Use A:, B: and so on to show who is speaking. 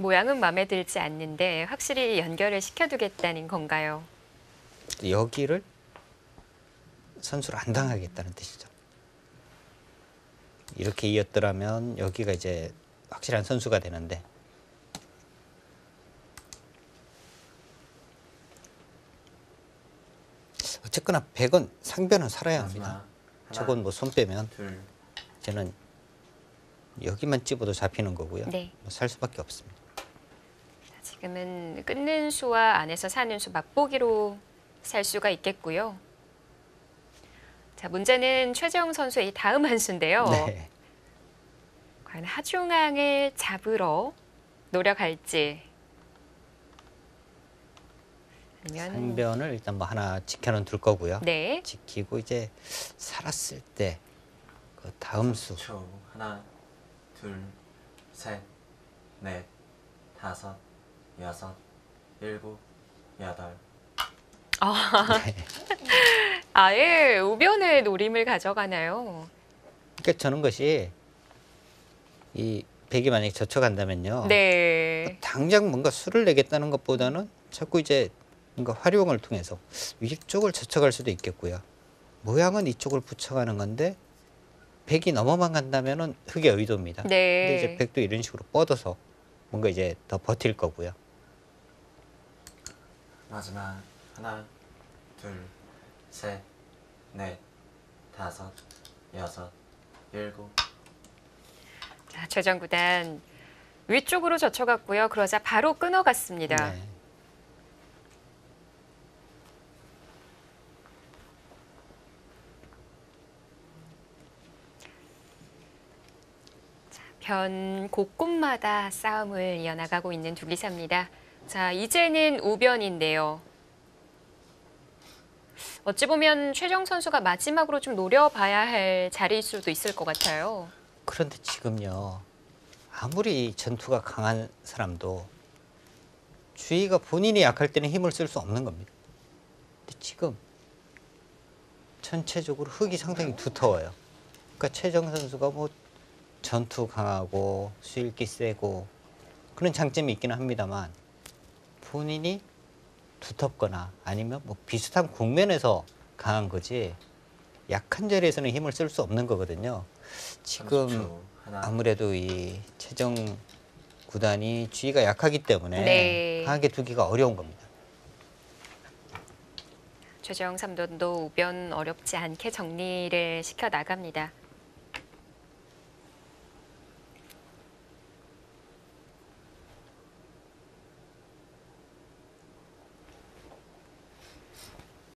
A: 모양은 마음에 들지 않는데 확실히 연결을 시켜두겠다는 건가요?
B: 여기를 선수를 안 당하겠다는 뜻이죠. 이렇게 이었더라면 여기가 이제 확실한 선수가 되는데 어쨌거나 100은 상변은 살아야 합니다.
C: 하나,
B: 저건 뭐 손 빼면
C: 둘,
B: 저는 여기만 찝어도 잡히는 거고요.
A: 네.
B: 뭐 살 수밖에 없습니다.
A: 자, 지금은 끊는 수와 안에서 사는 수 맛보기로 살 수가 있겠고요. 자, 문제는 최재형 선수의 이 다음 한 수인데요.
B: 네.
A: 과연 하중앙을 잡으러 노력할지 아니면
B: 상변을 일단 뭐 하나 지켜는 둘 거고요.
A: 네.
B: 지키고 이제 살았을 때 그 다음 수
C: 초 하나, 둘, 셋, 넷, 다섯, 여섯, 일곱, 여덟.
A: 아예 우변의 노림을 가져가나요?
B: 그러니까 저는 것이 이 백이 만약에 젖혀간다면요.
A: 네.
B: 당장 뭔가 수를 내겠다는 것보다는 자꾸 이제 뭔가 활용을 통해서 위쪽을 젖혀갈 수도 있겠고요. 모양은 이쪽을 붙여가는 건데 백이 넘어만 간다면은 흑의 의도입니다. 근데
A: 네.
B: 이제 백도 이런 식으로 뻗어서 뭔가 이제 더 버틸 거고요.
C: 마지막 하나, 둘, 셋, 넷, 다섯, 여섯, 일곱.
A: 자, 최정 구단 위쪽으로 젖혀갔고요. 그러자 바로 끊어갔습니다.
B: 네.
A: 변 곳곳마다 싸움을 이어나가고 있는 두기사입니다. 자, 이제는 우변인데요. 어찌 보면 최정 선수가 마지막으로 좀 노려봐야 할 자리일 수도 있을 것 같아요.
B: 그런데 지금요 아무리 전투가 강한 사람도 주위가 본인이 약할 때는 힘을 쓸 수 없는 겁니다. 근데 지금 전체적으로 흙이 상당히 두터워요. 그러니까 최정 선수가 뭐 전투 강하고 수일기 세고 그런 장점이 있기는 합니다만 본인이 두텁거나 아니면 뭐 비슷한 국면에서 강한 거지 약한 자리에서는 힘을 쓸 수 없는 거거든요. 지금
C: 30초. 하나,
B: 아무래도 이 최정 구단이 주의가 약하기 때문에
A: 네.
B: 강하게 두기가 어려운 겁니다.
A: 최정 삼돈도 우변 어렵지 않게 정리를 시켜 나갑니다.